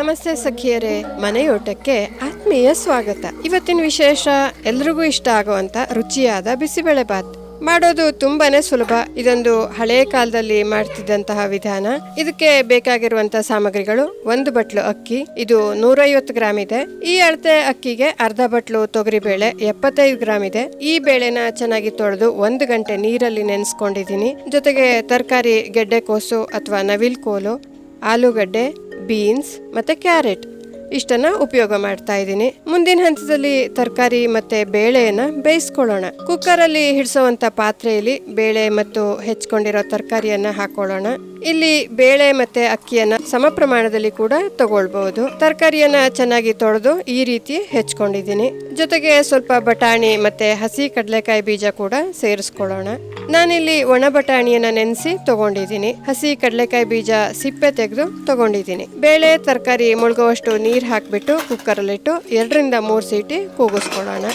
ನಮಸ್ತೆ ಸಖಿಯರೇ. ಮನೆಯೋಟಕ್ಕೆ ಆತ್ಮೀಯ ಸ್ವಾಗತ. ಇವತ್ತಿನ ವಿಶೇಷ ಎಲ್ರಿಗೂ ಇಷ್ಟ ಆಗುವಂತ ರುಚಿಯಾದ ಬಿಸಿಬೇಳೆ ಬಾತ್. ಮಾಡೋದು ತುಂಬಾನೇ ಸುಲಭ. ಇದೊಂದು ಹಳೆ ಕಾಲದಲ್ಲಿ ಮಾಡ್ತಿದ್ದಂತಹ ವಿಧಾನ. ಇದಕ್ಕೆ ಬೇಕಾಗಿರುವಂತಹ ಸಾಮಗ್ರಿಗಳು ಒಂದು ಬಟ್ಲು ಅಕ್ಕಿ, ಇದು ನೂರೈವತ್ತು ಗ್ರಾಮ್ ಇದೆ. ಈ ಅಳತೆ ಅಕ್ಕಿಗೆ ಅರ್ಧ ಬಟ್ಲು ತೊಗರಿಬೇಳೆ ಎಪ್ಪತ್ತೈದು ಗ್ರಾಮ್ ಇದೆ. ಈ ಬೇಳೆನ ಚೆನ್ನಾಗಿ ತೊಳೆದು ಒಂದು ಗಂಟೆ ನೀರಲ್ಲಿ ನೆನೆಸ್ಕೊಂಡಿದ್ದೀನಿ. ಜೊತೆಗೆ ತರಕಾರಿ, ಗೆಡ್ಡೆ ಕೋಸು ಅಥವಾ ನವಿಲ್ ಕೋಲು, ಆಲೂಗಡ್ಡೆ ಬೀನ್ಸ್ ಮತ್ತು ಕ್ಯಾರೆಟ್. ಇಷ್ಟನ್ನ ಉಪಯೋಗ ಮಾಡ್ತಾ ಇದ್ದೀನಿ. ಮುಂದಿನ ಹಂತದಲ್ಲಿ ತರಕಾರಿ ಮತ್ತೆ ಬೇಳೆಯನ್ನು ಬೇಯಿಸ್ಕೊಳ್ಳೋಣ. ಕುಕ್ಕರಲ್ಲಿ ಅಲ್ಲಿ ಹಿಡಿಸುವಂತ ಪಾತ್ರೆಯಲ್ಲಿ ಬೇಳೆ ಮತ್ತು ಹೆಚ್ಕೊಂಡಿರೋ ತರಕಾರಿಯನ್ನು ಹಾಕೊಳ್ಳೋಣ. ಇಲ್ಲಿ ಬೇಳೆ ಮತ್ತೆ ಅಕ್ಕಿಯನ್ನ ಸಮ ಪ್ರಮಾಣದಲ್ಲಿ ಕೂಡ ತಗೊಳ್ಬಹುದು. ತರಕಾರಿಯನ್ನ ಚೆನ್ನಾಗಿ ತೊಳೆದು ಈ ರೀತಿ ಹೆಚ್ಕೊಂಡಿದ್ದೀನಿ. ಜೊತೆಗೆ ಸ್ವಲ್ಪ ಬಟಾಣಿ ಮತ್ತೆ ಹಸಿ ಕಡಲೆಕಾಯಿ ಬೀಜ ಕೂಡ ಸೇರಿಸ್ಕೊಳ್ಳೋಣ. ನಾನಿಲ್ಲಿ ಒಣ ಬಟಾಣಿಯನ್ನ ನೆನೆಸಿ ತಗೊಂಡಿದ್ದೀನಿ. ಹಸಿ ಕಡಲೆಕಾಯಿ ಬೀಜ ಸಿಪ್ಪೆ ತೆಗೆದು ತಗೊಂಡಿದ್ದೀನಿ. ಬೇಳೆ, ತರಕಾರಿ ಮುಳುಗುವಷ್ಟು ನೀರು ಹಾಕಿಬಿಟ್ಟು ಕುಕ್ಕರಲ್ಲಿಟ್ಟು ಎರಡರಿಂದ ಮೂರು ಸೀಟಿ ಕೂಗಿಸ್ಕೊಳ್ಳೋಣ.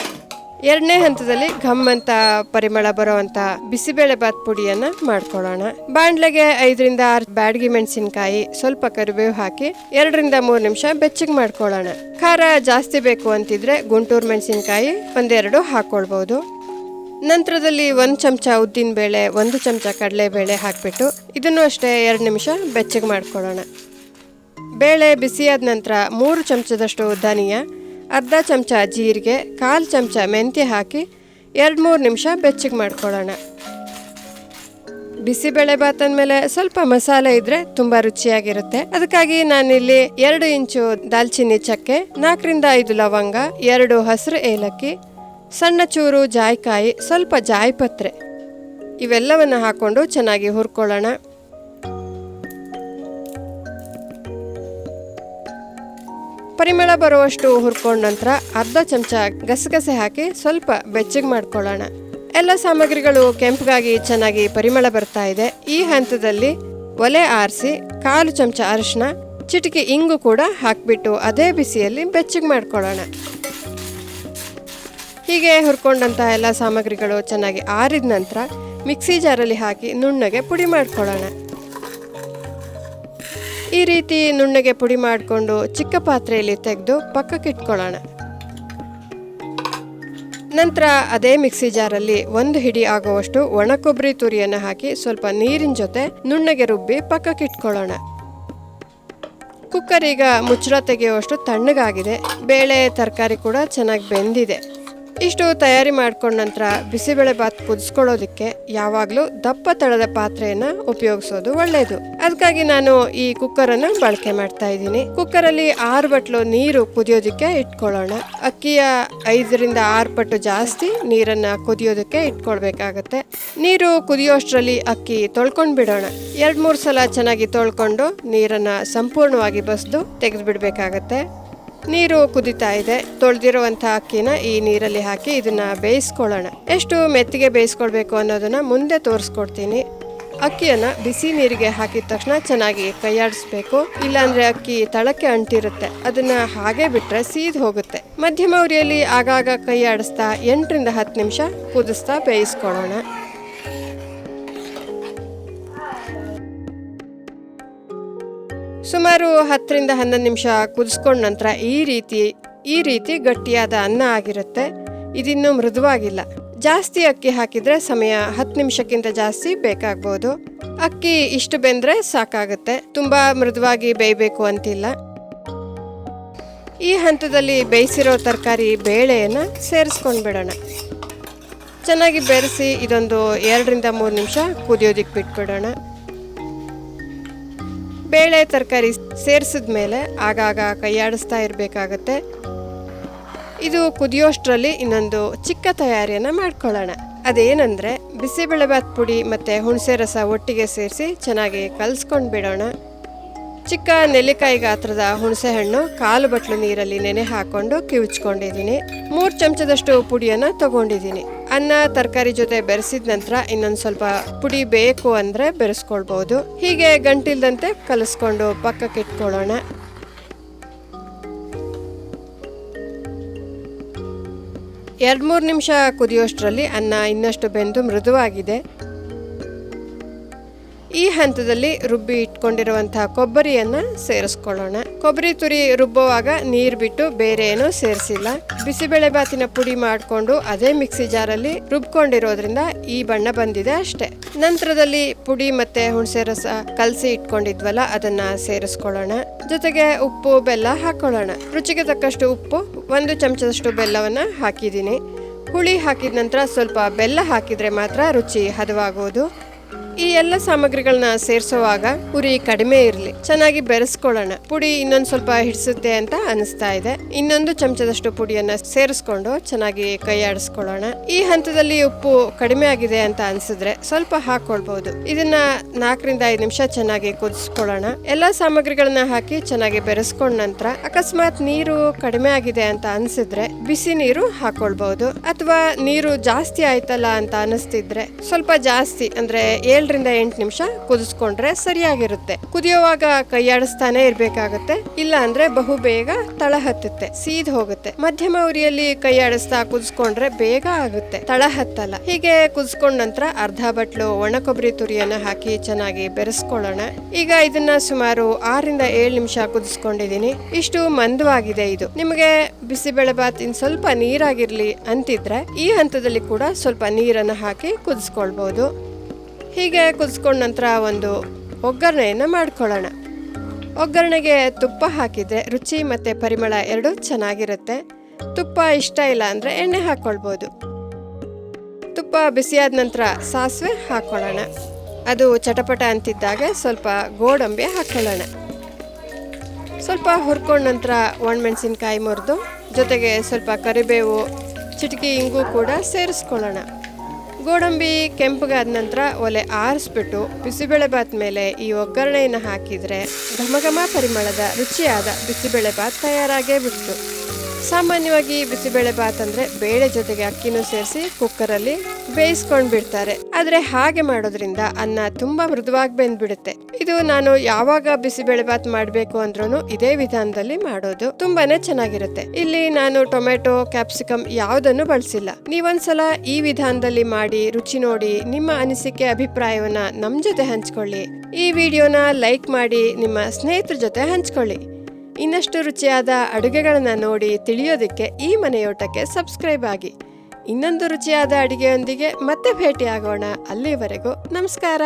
ಎರಡನೇ ಹಂತದಲ್ಲಿ ಘಮ್ ಅಂತ ಪರಿಮಳ ಬರುವಂತ ಬಿಸಿಬೇಳೆ ಬಾತ್ ಪುಡಿಯನ್ನ ಮಾಡ್ಕೊಳ್ಳೋಣ. ಬಾಂಡ್ಲೆಗೆ ಐದರಿಂದ ಆರು ಬ್ಯಾಡಗಿ ಮೆಣಸಿನಕಾಯಿ, ಸ್ವಲ್ಪ ಕರಿಬೇವು ಹಾಕಿ ಎರಡರಿಂದ ಮೂರು ನಿಮಿಷ ಬೆಚ್ಚಗೆ ಮಾಡ್ಕೊಳ್ಳೋಣ. ಖಾರ ಜಾಸ್ತಿ ಬೇಕು ಅಂತಿದ್ರೆ ಗುಂಟೂರು ಮೆಣಸಿನಕಾಯಿ ಒಂದೆರಡು ಹಾಕೊಳ್ಬಹುದು ನಂತರದಲ್ಲಿ ಒಂದು ಚಮಚ ಉದ್ದಿನ ಬೇಳೆ, ಒಂದು ಚಮಚ ಕಡಲೆಬೇಳೆ ಹಾಕಿಬಿಟ್ಟು ಇದನ್ನು ಅಷ್ಟೇ ಎರಡು ನಿಮಿಷ ಬೆಚ್ಚಗೆ ಮಾಡ್ಕೊಳ್ಳೋಣ. ಬೇಳೆ ಬಿಸಿಯಾದ ನಂತರ ಮೂರು ಚಮಚದಷ್ಟು ಧನಿಯಾ ಅರ್ಧ ಚಮಚ ಜೀರಿಗೆ, ಕಾಲು ಚಮಚ ಮೆಂತ್ಯ ಹಾಕಿ ಎರಡು ಮೂರು ನಿಮಿಷ ಬೆಚ್ಚಗೆ ಮಾಡ್ಕೊಳ್ಳೋಣ. ಬಿಸಿಬೇಳೆ ಬಾತ್ ಅಂದಮೇಲೆ ಸ್ವಲ್ಪ ಮಸಾಲೆ ಇದ್ರೆ ತುಂಬಾ ರುಚಿಯಾಗಿರುತ್ತೆ. ಅದಕ್ಕಾಗಿ ನಾನಿಲ್ಲಿ ಎರಡು ಇಂಚು ದಾಲ್ಚಿನ್ನಿ ಚಕ್ಕೆ, ನಾಲ್ಕರಿಂದ ಐದು ಲವಂಗ, ಎರಡು ಹಸಿರು ಏಲಕ್ಕಿ, ಸಣ್ಣ ಚೂರು ಜಾಯ್ಕಾಯಿ, ಸ್ವಲ್ಪ ಜಾಯ್ಪತ್ರೆ. ಇವೆಲ್ಲವನ್ನು ಹಾಕೊಂಡು ಚೆನ್ನಾಗಿ ಹುರ್ಕೊಳ್ಳೋಣ. ಪರಿಮಳ ಬರುವಷ್ಟು ಹುರ್ಕೊಂಡ ನಂತರ ಅರ್ಧ ಚಮಚ ಗಸಗಸೆ ಹಾಕಿ ಸ್ವಲ್ಪ ಬೆಚ್ಚಗೆ ಮಾಡ್ಕೊಳ್ಳೋಣ. ಎಲ್ಲ ಸಾಮಗ್ರಿಗಳು ಕೆಂಪಗಾಗಿ ಚೆನ್ನಾಗಿ ಪರಿಮಳ ಬರ್ತಾ ಇದೆ. ಈ ಹಂತದಲ್ಲಿ ಒಲೆ ಆರಿಸಿ, ಕಾಲು ಚಮಚ ಅರಿಶಿನ ಚಿಟಿಕೆ ಇಂಗು ಕೂಡ ಹಾಕಿಬಿಟ್ಟು ಅದೇ ಬಿಸಿಯಲ್ಲಿ ಬೆಚ್ಚಗೆ ಮಾಡ್ಕೊಳ್ಳೋಣ. ಹೀಗೆ ಹುರ್ಕೊಂಡಂತಹ ಎಲ್ಲ ಸಾಮಗ್ರಿಗಳು ಚೆನ್ನಾಗಿ ಆರಿದ ನಂತರ ಮಿಕ್ಸಿ ಜಾರಲ್ಲಿ ಹಾಕಿ ನುಣ್ಣಗೆ ಪುಡಿ ಮಾಡ್ಕೊಳ್ಳೋಣ. ಈ ರೀತಿ ನುಣ್ಣಗೆ ಪುಡಿ ಮಾಡಿಕೊಂಡು ಚಿಕ್ಕ ಪಾತ್ರೆಯಲ್ಲಿ ತೆಗೆದು ಪಕ್ಕಕ್ಕೆ ಇಟ್ಕೊಳ್ಳೋಣ. ನಂತರ ಅದೇ ಮಿಕ್ಸಿ ಜಾರಲ್ಲಿ ಒಂದು ಹಿಡಿ ಆಗುವಷ್ಟು ಒಣ ಕೊಬ್ಬರಿ ತುರಿಯನ್ನು ಹಾಕಿ ಸ್ವಲ್ಪ ನೀರಿನ ಜೊತೆ ನುಣ್ಣಗೆ ರುಬ್ಬಿ ಪಕ್ಕಕ್ಕೆ ಇಟ್ಕೊಳ್ಳೋಣ. ಕುಕ್ಕರ್ ಈಗ ಮುಚ್ಚಳ ತೆಗೆಯುವಷ್ಟು ತಣ್ಣಗಾಗಿದೆ. ಬೇಳೆ, ತರಕಾರಿ ಕೂಡ ಚೆನ್ನಾಗಿ ಬೆಂದಿದೆ. ಇಷ್ಟು ತಯಾರಿ ಮಾಡ್ಕೊಂಡ ನಂತರ ಬಿಸಿಬೇಳೆ ಬಾತ್ ಕುದಿಸ್ಕೊಳ್ಳೋದಕ್ಕೆ ಯಾವಾಗಲೂ ದಪ್ಪ ತಳದ ಪಾತ್ರೆಯನ್ನು ಉಪಯೋಗಿಸೋದು ಒಳ್ಳೆಯದು ಅದಕ್ಕಾಗಿ ನಾನು ಈ ಕುಕ್ಕರನ್ನು ಬಳಕೆ ಮಾಡ್ತಾ ಇದ್ದೀನಿ. ಕುಕ್ಕರಲ್ಲಿ ಆರು ಬಟ್ಲು ನೀರು ಕುದಿಯೋದಕ್ಕೆ ಇಟ್ಕೊಳ್ಳೋಣ. ಅಕ್ಕಿಯ ಐದರಿಂದ ಆರು ಪಟ್ಟು ಜಾಸ್ತಿ ನೀರನ್ನು ಕುದಿಯೋದಕ್ಕೆ ಇಟ್ಕೊಳ್ಬೇಕಾಗತ್ತೆ. ನೀರು ಕುದಿಯೋಷ್ಟರಲ್ಲಿ ಅಕ್ಕಿ ತೊಳ್ಕೊಂಡು ಬಿಡೋಣ. ಎರಡು ಮೂರು ಸಲ ಚೆನ್ನಾಗಿ ತೊಳ್ಕೊಂಡು ನೀರನ್ನು ಸಂಪೂರ್ಣವಾಗಿ ಬಸ್ದು ತೆಗೆದು ಬಿಡಬೇಕಾಗತ್ತೆ ನೀರು ಕುದಿತಾ ಇದೆ. ತೊಳೆದಿರುವಂಥ ಅಕ್ಕಿನ ಈ ನೀರಲ್ಲಿ ಹಾಕಿ ಇದನ್ನ ಬೇಯಿಸ್ಕೊಳ್ಳೋಣ. ಎಷ್ಟು ಮೆತ್ತಿಗೆ ಬೇಯಿಸ್ಕೊಳ್ಬೇಕು ಅನ್ನೋದನ್ನ ಮುಂದೆ ತೋರಿಸ್ಕೊಡ್ತೀನಿ. ಅಕ್ಕಿಯನ್ನ ಬಿಸಿ ನೀರಿಗೆ ಹಾಕಿದ ತಕ್ಷಣ ಚೆನ್ನಾಗಿ ಕೈಯಾಡಿಸ್ಬೇಕು. ಇಲ್ಲಾಂದ್ರೆ ಅಕ್ಕಿ ತಳಕ್ಕೆ ಅಂಟಿರುತ್ತೆ. ಅದನ್ನ ಹಾಗೆ ಬಿಟ್ರೆ ಸೀದ್ ಹೋಗುತ್ತೆ. ಮಧ್ಯಮ ಉರಿಯಲ್ಲಿ ಆಗಾಗ ಕೈಯಾಡಿಸ್ತಾ ಎಂಟರಿಂದ ಹತ್ತು ನಿಮಿಷ ಕುದಿಸ್ತಾ ಬೇಯಿಸ್ಕೊಳ್ಳೋಣ. ಸುಮಾರು ಹತ್ತರಿಂದ ಹನ್ನೊಂದು ನಿಮಿಷ ಕುದಿಸ್ಕೊಂಡ ನಂತರ ಈ ರೀತಿ ಈ ರೀತಿ ಗಟ್ಟಿಯಾದ ಅನ್ನ ಆಗಿರುತ್ತೆ. ಇದಿನ್ನೂ ಮೃದುವಾಗಿಲ್ಲ. ಜಾಸ್ತಿ ಅಕ್ಕಿ ಹಾಕಿದ್ರೆ ಸಮಯ ಹತ್ತು ನಿಮಿಷಕ್ಕಿಂತ ಜಾಸ್ತಿ ಬೇಕಾಗ್ಬೋದು. ಅಕ್ಕಿ ಇಷ್ಟು ಬೆಂದರೆ ಸಾಕಾಗುತ್ತೆ. ತುಂಬ ಮೃದುವಾಗಿ ಬೇಯಬೇಕು ಅಂತಿಲ್ಲ. ಈ ಹಂತದಲ್ಲಿ ಬೇಯಿಸಿರೋ ತರಕಾರಿ ಬೇಳೆಯನ್ನು ಸೇರಿಸ್ಕೊಂಡು ಬಿಡೋಣ. ಚೆನ್ನಾಗಿ ಬೆರೆಸಿ ಇದೊಂದು ಎರಡರಿಂದ ಮೂರು ನಿಮಿಷ ಕುದಿಯೋದಿಕ್ಕೆ ಬಿಟ್ಬಿಡೋಣ. ಬೇಳೆ ತರಕಾರಿ ಸೇರಿಸಿದ ಮೇಲೆ ಆಗಾಗ ಕೈಯಾಡಿಸ್ತಾ ಇರಬೇಕಾಗತ್ತೆ. ಇದು ಕುದಿಯೋಷ್ಟರಲ್ಲಿ ಇನ್ನೊಂದು ಚಿಕ್ಕ ತಯಾರಿಯನ್ನು ಮಾಡ್ಕೊಳ್ಳೋಣ. ಅದೇನೆಂದರೆ ಬಿಸಿಬೇಳೆಬಾತ್ ಪುಡಿ ಮತ್ತು ಹುಣಸೆ ರಸ ಒಟ್ಟಿಗೆ ಸೇರಿಸಿ ಚೆನ್ನಾಗಿ ಕಲಿಸ್ಕೊಂಡು ಬಿಡೋಣ ಚಿಕ್ಕ ನೆಲ್ಲಿಕಾಯಿ ಗಾತ್ರದ ಹುಣಸೆ ಹಣ್ಣು, ಕಾಲು ಬಟ್ಲು ನೀರಲ್ಲಿ ನೆನೆ ಹಾಕೊಂಡು ಕಿವುಚ್ಕೊಂಡಿದ್ದೀನಿ. ಮೂರು ಚಮಚದಷ್ಟು ಪುಡಿಯನ್ನು ತಗೊಂಡಿದ್ದೀನಿ. ಅನ್ನ, ತರಕಾರಿ ಜೊತೆ ಬೆರೆಸಿದ ನಂತರ ಇನ್ನೊಂದು ಸ್ವಲ್ಪ ಪುಡಿ ಬೇಕು ಅಂದರೆ ಬೆರೆಸ್ಕೊಳ್ಬೋದು. ಹೀಗೆ ಗಂಟಿಲ್ದಂತೆ ಕಲಸ್ಕೊಂಡು ಪಕ್ಕಕ್ಕೆ ಇಟ್ಕೊಳ್ಳೋಣ. ಎರಡು ಮೂರು ನಿಮಿಷ ಕುದಿಯೋಷ್ಟರಲ್ಲಿ ಅನ್ನ ಇನ್ನಷ್ಟು ಬೆಂದು ಮೃದುವಾಗಿದೆ. ಈ ಹಂತದಲ್ಲಿ ರುಬ್ಬಿ ಇಟ್ಕೊಂಡಿರುವಂತಹ ಕೊಬ್ಬರಿಯನ್ನು ಸೇರಿಸ್ಕೊಳ್ಳೋಣ. ಕೊಬ್ಬರಿ ತುರಿ ರುಬ್ಬುವಾಗ ನೀರು ಬಿಟ್ಟು ಬೇರೆ ಏನೂ ಸೇರಿಸಿಲ್ಲ. ಬಿಸಿಬೇಳೆ ಬಾತಿನ ಪುಡಿ ಮಾಡಿಕೊಂಡು ಅದೇ ಮಿಕ್ಸಿ ಜಾರಲ್ಲಿ ರುಬ್ಕೊಂಡಿರೋದ್ರಿಂದ ಈ ಬಣ್ಣ ಬಂದಿದೆ ಅಷ್ಟೇ. ನಂತರದಲ್ಲಿ ಪುಡಿ ಮತ್ತೆ ಹುಣಸೆ ರಸ ಕಲಸಿ ಇಟ್ಕೊಂಡಿದ್ವಲ್ಲ, ಅದನ್ನ ಸೇರಿಸ್ಕೊಳ್ಳೋಣ. ಜೊತೆಗೆ ಉಪ್ಪು, ಬೆಲ್ಲ ಹಾಕೊಳ್ಳೋಣ. ರುಚಿಗೆ ತಕ್ಕಷ್ಟು ಉಪ್ಪು, ಒಂದು ಚಮಚದಷ್ಟು ಬೆಲ್ಲವನ್ನ ಹಾಕಿದ್ದೀನಿ. ಹುಳಿ ಹಾಕಿದ ನಂತರ ಸ್ವಲ್ಪ ಬೆಲ್ಲ ಹಾಕಿದ್ರೆ ಮಾತ್ರ ರುಚಿ ಹದವಾಗೋದು. ಈ ಎಲ್ಲ ಸಾಮಗ್ರಿಗಳನ್ನ ಸೇರಿಸುವಾಗ ಉರಿ ಕಡಿಮೆ ಇರಲಿ. ಚೆನ್ನಾಗಿ ಬೆರೆಸ್ಕೊಳ್ಳೋಣ. ಪುಡಿ ಇನ್ನೊಂದು ಸ್ವಲ್ಪ ಹಿಡಿಸುತ್ತೆ ಅಂತ ಅನಿಸ್ತಾ ಇದೆ. ಇನ್ನೊಂದು ಚಮಚದಷ್ಟು ಪುಡಿಯನ್ನ ಸೇರಿಸ್ಕೊಂಡು ಚೆನ್ನಾಗಿ ಕೈ ಆಡಿಸ್ಕೊಳ್ಳೋಣ ಈ ಹಂತದಲ್ಲಿ ಉಪ್ಪು ಕಡಿಮೆ ಆಗಿದೆ ಅಂತ ಅನ್ಸಿದ್ರೆ ಸ್ವಲ್ಪ ಹಾಕೊಳ್ಬಹುದು ಇದನ್ನ ನಾಲ್ಕರಿಂದ ಐದು ನಿಮಿಷ ಚೆನ್ನಾಗಿ ಕುದಿಸ್ಕೊಳ್ಳೋಣ. ಎಲ್ಲಾ ಸಾಮಗ್ರಿಗಳನ್ನ ಹಾಕಿ ಚೆನ್ನಾಗಿ ಬೆರೆಸ್ಕೊಂಡ ನಂತರ ಅಕಸ್ಮಾತ್ ನೀರು ಕಡಿಮೆ ಆಗಿದೆ ಅಂತ ಅನ್ಸಿದ್ರೆ ಬಿಸಿ ನೀರು ಹಾಕೊಳ್ಬಹುದು ಅಥವಾ ನೀರು ಜಾಸ್ತಿ ಆಯ್ತಲ್ಲ ಅಂತ ಅನಿಸ್ತಿದ್ರೆ ಸ್ವಲ್ಪ ಜಾಸ್ತಿ ಅಂದ್ರೆ ಏಳರಿಂದ ಎಂಟು ನಿಮಿಷ ಕುದಿಸ್ಕೊಂಡ್ರೆ ಸರಿಯಾಗಿರುತ್ತೆ. ಕುದಿಯುವಾಗ ಕೈಯಾಡಿಸ್ತಾನೆ ಇರ್ಬೇಕಾಗತ್ತೆ. ಇಲ್ಲ ಅಂದ್ರೆ ಬಹು ಬೇಗ ತಳ ಹತ್ತುತ್ತೆ ಸೀದ್ ಹೋಗುತ್ತೆ. ಮಧ್ಯಮ ಉರಿಯಲ್ಲಿ ಕೈಯಾಡಿಸ್ತಾ ಕುದಿಸ್ಕೊಂಡ್ರೆ ಬೇಗ ಆಗುತ್ತೆ. ತಳ ಹತ್ತಲ್ಲ ಹೀಗೆ ಕುದಿಸ್ಕೊಂಡ ನಂತರ ಅರ್ಧ ಬಟ್ಲು ಒಣ ಕೊಬ್ಬರಿ ತುರಿಯನ್ನ ಹಾಕಿ ಚೆನ್ನಾಗಿ ಬೆರೆಸ್ಕೊಳ್ಳೋಣ. ಈಗ ಇದನ್ನ ಸುಮಾರು ಆರರಿಂದ ಏಳು ನಿಮಿಷ ಕುದಿಸ್ಕೊಂಡಿದೀನಿ ಇಷ್ಟು ಮಂದವಾಗಿದೆ ಇದು. ನಿಮಗೆ ಬಿಸಿಬೇಳೆ ಬಾತ್ ಇನ್ ಸ್ವಲ್ಪ ನೀರಾಗಿರ್ಲಿ ಅಂತಿದ್ರೆ ಈ ಹಂತದಲ್ಲಿ ಕೂಡ ಸ್ವಲ್ಪ ನೀರನ್ನು ಹಾಕಿ ಕುದಿಸ್ಕೊಳ್ಬಹುದು ಹೀಗೆ ಕುದಿಸ್ಕೊಂಡ ನಂತರ ಒಂದು ಒಗ್ಗರಣೆಯನ್ನು ಮಾಡ್ಕೊಳ್ಳೋಣ. ಒಗ್ಗರಣೆಗೆ ತುಪ್ಪ ಹಾಕಿದರೆ ರುಚಿ ಮತ್ತು ಪರಿಮಳ ಎರಡೂ ಚೆನ್ನಾಗಿರುತ್ತೆ. ತುಪ್ಪ ಇಷ್ಟ ಇಲ್ಲ ಅಂದರೆ ಎಣ್ಣೆ ಹಾಕ್ಕೊಳ್ಬೋದು ತುಪ್ಪ ಬಿಸಿಯಾದ ನಂತರ ಸಾಸಿವೆ ಹಾಕ್ಕೊಳ್ಳೋಣ ಅದು ಚಟಪಟ ಅಂತಿದ್ದಾಗ ಸ್ವಲ್ಪ ಗೋಡಂಬಿ ಹಾಕ್ಕೊಳ್ಳೋಣ ಸ್ವಲ್ಪ ಹುರ್ಕೊಂಡ ನಂತರ ಒಣಮೆಣಸಿನ್ಕಾಯಿ ಮುರಿದು ಜೊತೆಗೆ ಸ್ವಲ್ಪ ಕರಿಬೇವು, ಚಿಟಕಿ ಇಂಗು ಕೂಡ ಸೇರಿಸ್ಕೊಳ್ಳೋಣ. ಗೋಡಂಬಿ ಕೆಂಪಗಾದ ನಂತರ ಒಲೆ ಆರಿಸ್ಬಿಟ್ಟು ಬಿಸಿಬೇಳೆ ಬಾತ್ ಮೇಲೆ ಈ ಒಗ್ಗರಣೆಯನ್ನು ಹಾಕಿದರೆ ಘಮಘಮ ಪರಿಮಳದ ರುಚಿಯಾದ ಬಿಸಿಬೇಳೆ ಬಾತ್ ತಯಾರಾಗೇ ಬಿಡ್ತು. ಸಾಮಾನ್ಯವಾಗಿ ಬಿಸಿಬೇಳೆ ಬಾತ್ ಅಂದ್ರೆ ಬೇಳೆ ಜೊತೆಗೆ ಅಕ್ಕಿನೂ ಸೇರಿಸಿ ಕುಕ್ಕರಲ್ಲಿ ಬೇಯಿಸ್ಕೊಂಡು ಬಿಡ್ತಾರೆ. ಆದರೆ ಹಾಗೆ ಮಾಡೋದ್ರಿಂದ ಅನ್ನ ತುಂಬಾ ಮೃದುವಾಗಿ ಬೆಂದ್ಬಿಡುತ್ತೆ. ಇದು ನಾನು ಯಾವಾಗ ಬಿಸಿಬೇಳೆ ಬಾತ್ ಮಾಡಬೇಕು ಅಂದ್ರೂ ಇದೇ ವಿಧಾನದಲ್ಲಿ ಮಾಡೋದು. ತುಂಬಾನೇ ಚೆನ್ನಾಗಿರುತ್ತೆ. ಇಲ್ಲಿ ನಾನು ಟೊಮೆಟೊ ಕ್ಯಾಪ್ಸಿಕಮ್ ಯಾವುದನ್ನು ಬಳಸಿಲ್ಲ. ನೀವೊಂದ್ಸಲ ಈ ವಿಧಾನದಲ್ಲಿ ಮಾಡಿ ರುಚಿ ನೋಡಿ ನಿಮ್ಮ ಅನಿಸಿಕೆ, ಅಭಿಪ್ರಾಯವನ್ನ ನಮ್ಮ ಜೊತೆ ಹಂಚ್ಕೊಳ್ಳಿ. ಈ ವಿಡಿಯೋನ ಲೈಕ್ ಮಾಡಿ ನಿಮ್ಮ ಸ್ನೇಹಿತರ ಜೊತೆ ಹಂಚ್ಕೊಳ್ಳಿ. ಇನ್ನಷ್ಟು ರುಚಿಯಾದ ಅಡುಗೆಗಳನ್ನು ನೋಡಿ ತಿಳಿಯೋದಕ್ಕೆ ಈ ಮನೆಯೋಟಕ್ಕೆ ಸಬ್ಸ್ಕ್ರೈಬ್ ಆಗಿ. ಇನ್ನೊಂದು ರುಚಿಯಾದ ಅಡುಗೆಯೊಂದಿಗೆ ಮತ್ತೆ ಭೇಟಿಯಾಗೋಣ. ಅಲ್ಲಿವರೆಗೂ ನಮಸ್ಕಾರ.